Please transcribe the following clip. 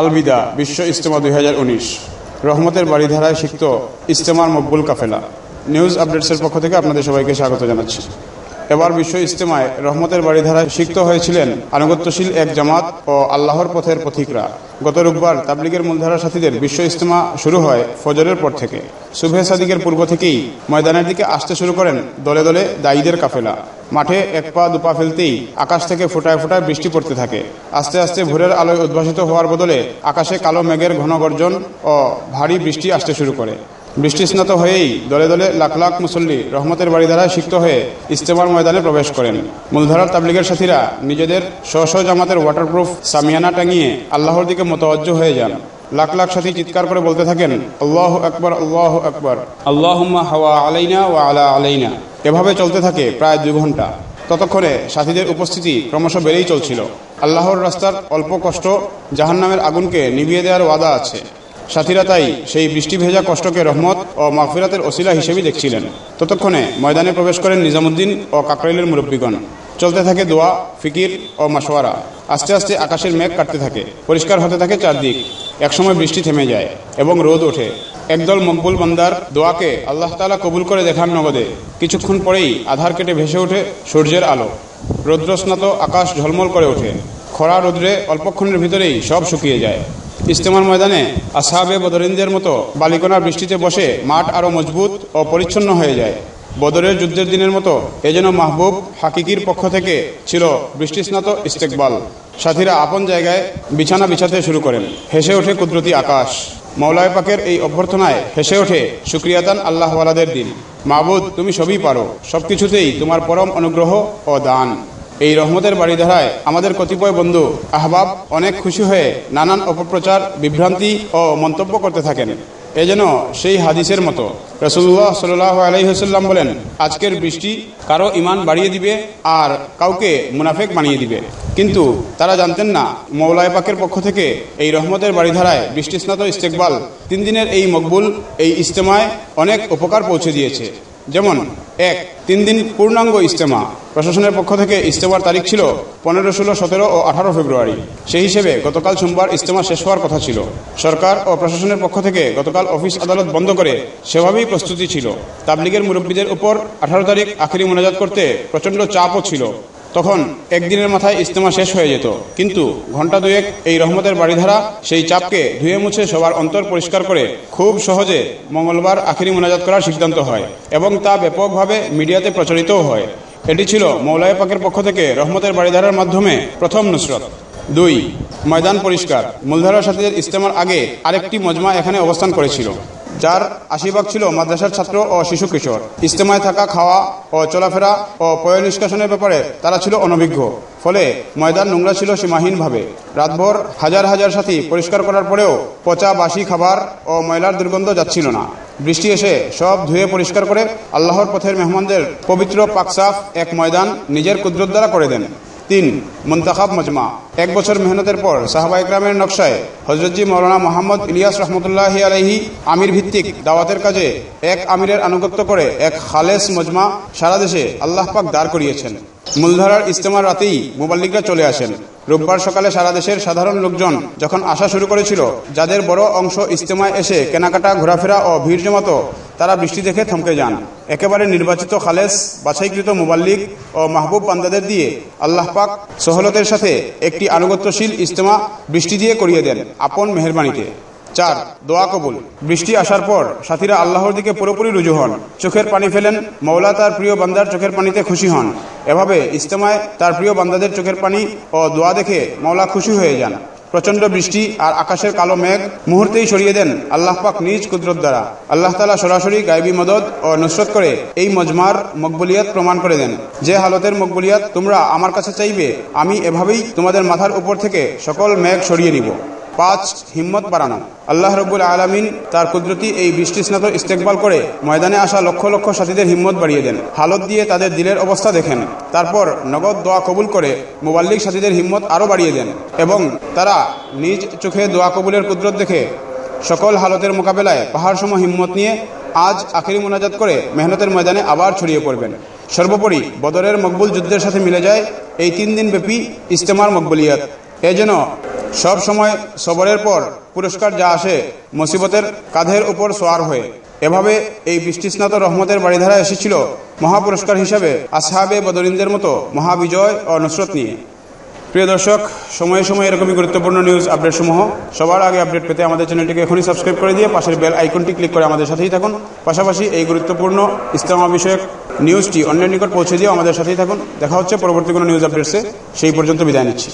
আলবিদা বিশ্ব ইজতেমা দুই হাজার উনিশ। রহমতের বাড়িধারায় শিক্ত ইজতেমার মকবুল কাফেলা। নিউজ আপডেটসের পক্ষ থেকে আপনাদের সবাইকে স্বাগত জানাচ্ছি। এবার বিশ্ব ইজতেমায় রহমতের বাড়িধারায় সিক্ত হয়েছিলেন আনুগত্যশীল এক জামাত ও আল্লাহর পথের পথিকরা। গত রোববার তাবলিগের মূলধারা সাথীদের বিশ্ব ইজতেমা শুরু হয় ফজরের পর থেকে। সুভে সাদিকের পূর্ব থেকেই ময়দানের দিকে আসতে শুরু করেন দলে দলে দায়ীদের কাফেলা। মাঠে এক পা দুপা ফেলতেই আকাশ থেকে ফোটায় ফোটায় বৃষ্টি পড়তে থাকে। আস্তে আস্তে ভোরের আলোয় উদ্ভাসিত হওয়ার বদলে আকাশে কালো মেঘের ঘন গর্জন ও ভারী বৃষ্টি আসতে শুরু করে। বৃষ্টি স্নাত হয়েই দলে দলে লাখ লাখ মুসল্লি রহমতের বাড়ি দ্বারা সিক্ত হয়ে ইস্তেমার ময়দানে প্রবেশ করেন। মূলধারার তাবলিগের সাথীরা নিজেদের স্ব জামাতের ওয়াটারপ্রুফ সামিয়ানা টাঙিয়ে আল্লাহর দিকে মতওয়াজ্জ হয়ে যান। লাখ লাখ সাথী চিৎকার করে বলতে থাকেন, আল্লাহ আকবর আল্লাহ আকবর। আল্লাহুম্মা হাওয়া আলাইনা ও আলা আলাইনা। এভাবে চলতে থাকে প্রায় দুই ঘণ্টা। ততক্ষণে সাথীদের উপস্থিতি ক্রমশ বেড়েই চলছিল। আল্লাহর রাস্তার অল্প কষ্ট জাহান্নামের আগুনকে নিভিয়ে দেওয়ার ওয়াদা আছে। সাথীরা তাই সেই বৃষ্টি ভেজা কষ্টকে রহমত ও মাগফিরাতের ওসিলা হিসেবে দেখছিলেন। ততক্ষণে ময়দানে প্রবেশ করেন নিজামুদ্দিন ও কাকরাইলের মুরব্বীগণ। চলতে থাকে দোয়া, ফিকির ও মাসোয়ারা আস্তে আস্তে আকাশের মেঘ কাটতে থাকে, পরিষ্কার হতে থাকে চারদিক। একসময় বৃষ্টি থেমে যায় এবং রোদ ওঠে। একদল মকবুল বান্দার দোয়াকে আল্লাহ তালা কবুল করে দেখান নগদে। কিছুক্ষণ পরেই আধার কেটে ভেসে ওঠে সূর্যের আলো। রৌদ্রস্নাত আকাশ ঝলমল করে ওঠে। খরা রৌদ্রে অল্পক্ষণের ভিতরেই সব শুকিয়ে যায়। ইস্তেমার ময়দানে আসাবে বদরিনদের মতো বালিকোনার বৃষ্টিতে বসে মাঠ আরও মজবুত ও পরিচ্ছন্ন হয়ে যায়। বদরের যুদ্ধের দিনের মতো এ যেন মাহবুব হাকিকির পক্ষ থেকে ছিল বৃষ্টিস্নাত ইস্তেকবাল। সাথীরা আপন জায়গায় বিছানা বিছাতে শুরু করেন। হেসে ওঠে কুদরতি আকাশ। মৌলায় পাকের এই অভ্যর্থনায় হেসে ওঠে সুক্রিয়াতান আল্লাহওয়ালাদের দিন। মাহবুদ তুমি সবই পারো। সবকিছুতেই তোমার পরম অনুগ্রহ ও দান। এই রহমতের বাড়িধারায় আমাদের কতিপয় বন্ধু, আহবাব অনেক খুশি হয়ে নানান অপপ্রচার, বিভ্রান্তি ও মন্তব্য করতে থাকেন। এ যেন সেই হাদিসের মতো। রসুল্লাহ সাল্লাহ আলহিহসাল্লাম বলেন, আজকের বৃষ্টি কারও ইমান বাড়িয়ে দিবে আর কাউকে মুনাফেক বানিয়ে দিবে। কিন্তু তারা জানতেন না, মৌলায় পাকের পক্ষ থেকে এই রহমতের বাড়িধারায় বৃষ্টিস্নাত ইস্তেকবাল তিন দিনের এই মকবুল, এই ইস্তেমায় অনেক উপকার পৌঁছে দিয়েছে। যেমন, এক, তিন দিন পূর্ণাঙ্গ ইজতেমা। প্রশাসনের পক্ষ থেকে ইজতেমার তারিখ ছিল পনেরো, ষোলো, সতেরো ও আঠারো ফেব্রুয়ারি। সেই হিসেবে গতকাল সোমবার ইজতেমা শেষ হওয়ার কথা ছিল। সরকার ও প্রশাসনের পক্ষ থেকে গতকাল অফিস আদালত বন্ধ করে সেভাবেই প্রস্তুতি ছিল। তাবলিগের মুরব্বীদের উপর আঠারো তারিখ আখেরি মোনাজাত করতে প্রচণ্ড চাপও ছিল। তখন একদিনের মাথায় ইস্তেমা শেষ হয়ে যেত। কিন্তু ঘণ্টা দুয়েক এই রহমতের বাড়িধারা সেই চাপকে ধুয়ে মুছে সবার অন্তর পরিষ্কার করে খুব সহজে মঙ্গলবার আখেরি মোনাজাত করার সিদ্ধান্ত হয় এবং তা ব্যাপকভাবে মিডিয়াতে প্রচারিতও হয়। এটি ছিল মৌলায় পাকের পক্ষ থেকে রহমতের বাড়িধারার মাধ্যমে প্রথম নুসরত। দুই, ময়দান পরিষ্কার। মূলধারার সাথে ইস্তেমার আগে আরেকটি মজমা এখানে অবস্থান করেছিল। যার আশীর্বাদ ছিল মাদ্রাসার ছাত্র ও শিশু কিশোর। ইস্তেমায় থাকা, খাওয়া ও চলাফেরা ও পয় নিষ্কাশনের ব্যাপারে তারা ছিল অনভিজ্ঞ। ফলে ময়দান নোংরা ছিল সীমাহীনভাবে। রাতভর হাজার হাজার সাথী পরিষ্কার করার পরেও পচা বাসি খাবার ও ময়লার দুর্গন্ধ যাচ্ছিল না। বৃষ্টি এসে সব ধুয়ে পরিষ্কার করে আল্লাহর পথের মেহমানদের পবিত্র পাকসাফ এক ময়দান নিজের কুদরত দ্বারা করে দেন। তিন মুন্তাখাব মজমা। এক বছর মেহনতের পর সাহাবা ইকরামের নকশায় হজরতজি মৌলানা মোহাম্মদ ইলিয়াস রহমতুল্লাহ আলহি আমির ভিত্তিক দাওয়াতের কাজে এক আমিরের আনুগত্য করে এক খালেস মজমা সারা দেশে আল্লাহ পাক দাঁড় করিয়েছেন। মূলধারার ইস্তেমার রাতেই মোবাল্লিকরা চলে আসেন। রোববার সকালে সারা দেশের সাধারণ লোকজন যখন আসা শুরু করেছিল, যাদের বড় অংশ ইস্তেমায় এসে কেনাকাটা, ঘোরাফেরা ও ভিড় জমাতো তারা বৃষ্টি দেখে থমকে যান। একেবারে নির্বাচিত খালেস, বাছাইকৃত মোবাল্লিক ও মাহবুব পান্দাদের দিয়ে আল্লাহ পাক সহলতের সাথে একটি আনুগত্যশীল ইস্তেমা বৃষ্টি দিয়ে করিয়ে দেন আপন মেহরবানিতে। চার, দোয়া কবুল। বৃষ্টি আসার পর সাথীরা আল্লাহর দিকে পুরোপুরি রুজু হন। চোখের পানি ফেলেন মৌলা তার প্রিয় বান্দার চোখের পানিতে খুশি হন। এভাবে ইস্তেমায় তার প্রিয় বান্দাদের চোখের পানি ও দোয়া দেখে মৌলা খুশি হয়ে যান। প্রচণ্ড বৃষ্টি আর আকাশের কালো মেঘ মুহূর্তেই সরিয়ে দেন আল্লাহ পাক নিজ কুদরত দ্বারা। আল্লাহ তালা সরাসরি গাইবী মদত ও নুসরত করে এই মজমার মকবুলিয়াত প্রমাণ করে দেন। যে হালতের মকবুলিয়াত তোমরা আমার কাছে চাইবে, আমি এভাবেই তোমাদের মাথার উপর থেকে সকল মেঘ সরিয়ে নিব। পাঁচ হিম্মত বাড়ানো। আল্লাহ রব্বুল আলমিন তার কুদরতি এই বৃষ্টি স্নাত ইস্তেকবাল করে ময়দানে আসা লক্ষ লক্ষ সাথীদের হিম্মত বাড়িয়ে দেন। হালত দিয়ে তাদের দিলের অবস্থা দেখেন। তারপর নগদ দোয়া কবুল করে মোবাল্লিক সাথীদের হিম্মত আরও বাড়িয়ে দেন এবং তারা নিজ চোখে দোয়া কবুলের কুদরত দেখে সকল হালতের মোকাবেলায় পাহাড় সম হিম্মত নিয়ে আজ আখেরি মোনাজাত করে মেহনতের ময়দানে আবার ছড়িয়ে পড়বেন। সর্বোপরি বদরের মকবুল যুদ্ধের সাথে মিলে যায় এই তিন দিন ব্যাপী ইস্তেমার মকবুলিয়াত। এ যেন সব সময় সবরের পর পুরস্কার যা আসে মুসিবতের কাঁধের উপর সোয়ার হয়ে। এভাবে এই বৃষ্টিস্নাত রহমতের বাড়িধারা এসেছিল মহাপুরস্কার হিসাবে আসহাবে বদরিনদের মতো মহাবিজয় ও নুসরত নিয়ে। প্রিয় দর্শক, সময়ে সময়ে এরকমই গুরুত্বপূর্ণ নিউজ আপডেট সমূহ সবার আগে আপডেট পেতে আমাদের চ্যানেলটিকে এখনই সাবস্ক্রাইব করে দিয়ে পাশের বেল আইকনটি ক্লিক করে আমাদের সাথেই থাকুন। পাশাপাশি এই গুরুত্বপূর্ণ ইস্তেমা বিষয়ক নিউজটি অন্যের নিকট পৌঁছে দিয়ে আমাদের সাথেই থাকুন। দেখা হচ্ছে পরবর্তী কোনো নিউজ আপডেটসে সেই পর্যন্ত বিদায় নিচ্ছি।